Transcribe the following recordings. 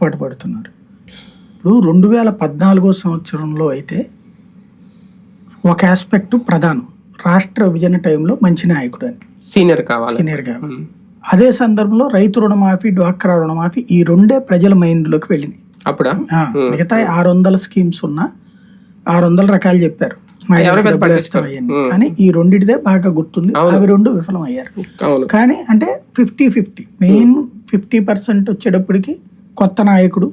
పొరపాటు పడుతున్నారు. ఇప్పుడు రెండు వేల పద్నాలుగో సంవత్సరంలో అయితే ఒక ఆస్పెక్ట్ ప్రధానం. రాష్ట్ర విభజన టైంలో మంచి నాయకుడు అని. సీనియర్ కావాలి. సీనియర్గా అదే సందర్భంలో రైతు రుణమాఫీ డ్వాక్రా రుణమాఫీ ఈ రెండే ప్రజల మైండ్లోకి వెళ్ళినాయి. అప్పుడా? మిగతా ఆరు వందల స్కీమ్స్ ఉన్నా ఆరు వందల రకాలు చెప్పారు. కానీ ఈ రెండిటిదే బాగా గుర్తుంది. అవి రెండు విఫలం అయ్యారు కానీ అంటే fifty fifty main fifty percent వచ్చేటప్పటికి కొత్త నాయకుడు.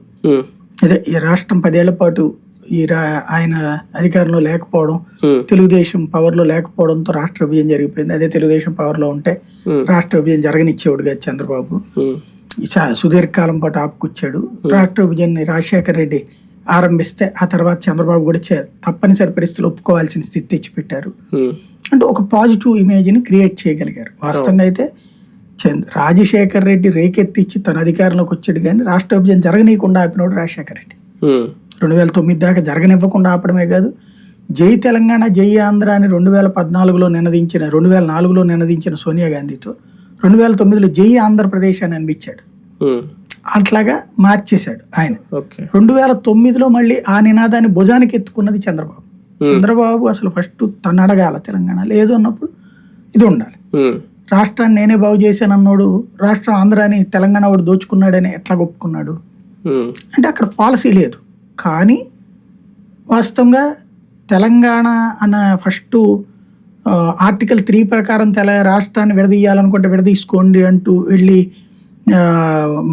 అదే ఈ రాష్ట్రం పదేళ్ళ పాటు ఈ రా- ఆయన అధికారంలో లేకపోవడం తెలుగుదేశం పవర్లో లేకపోవడంతో రాష్ట్ర విభజన జరిగిపోయింది. అదే తెలుగుదేశం పవర్లో ఉంటే. రాష్ట్ర విభజన జరగనిచ్చేవాడు కాదు చంద్రబాబు. సుదీర్ఘకాలం పాటు ఆపుకొచ్చాడు. రాష్ట్ర విభజనని రాజశేఖర రెడ్డి ఆరంభిస్తే ఆ తర్వాత చంద్రబాబు కూడా తప్పనిసరి పరిస్థితులు ఒప్పుకోవాల్సిన స్థితి తెచ్చిపెట్టారు. అంటే ఒక పాజిటివ్ ఇమేజ్ని క్రియేట్ చేయగలిగారు. వాస్తవంగా అయితే చంద్ర రాజశేఖర్ రెడ్డి రేకెత్తిచ్చి తన అధికారంలోకి వచ్చాడు కానీ రాష్ట్ర విభజన జరగనీయకుండా ఆపినోడు రాజశేఖర రెడ్డి. రెండు వేల తొమ్మిది దాకా జరగనివ్వకుండా ఆపడమే కాదు జై తెలంగాణ జై ఆంధ్ర అని రెండు వేల పద్నాలుగులో నినదించిన రెండు వేల నాలుగులో నినదించిన సోనియా గాంధీతో రెండు వేల తొమ్మిదిలో జై ఆంధ్రప్రదేశ్ అని అనిపించాడు. అట్లాగా మార్చేశాడు ఆయన. రెండు వేల తొమ్మిదిలో మళ్ళీ ఆ నినాదాన్ని భుజానికి ఎత్తుకున్నది చంద్రబాబు. చంద్రబాబు అసలు ఫస్ట్ తను అడగాల తెలంగాణ. లేదు అన్నప్పుడు ఇది ఉండాలి. రాష్ట్రాన్ని నేనే బాగు చేశాను అన్నోడు రాష్ట్రం ఆంధ్రాని తెలంగాణ వాడు దోచుకున్నాడని ఎట్లా ఒప్పుకున్నాడు? అంటే అక్కడ పాలసీ లేదు. కానీ వాస్తవంగా తెలంగాణ అన్న ఫస్ట్ ఆర్టికల్ త్రీ ప్రకారం తెల రాష్ట్రాన్ని విడదీయాలనుకుంటే విడదీసుకోండి అంటూ వెళ్ళి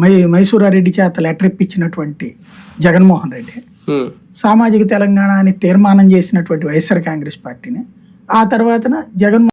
మై మైసూరారెడ్డి చేత లెటర్ ఇప్పించినటువంటి జగన్మోహన్ రెడ్డి. సామాజిక తెలంగాణ అని తీర్మానం చేసినటువంటి వైఎస్ఆర్ కాంగ్రెస్ పార్టీని. ఆ తర్వాతన జగన్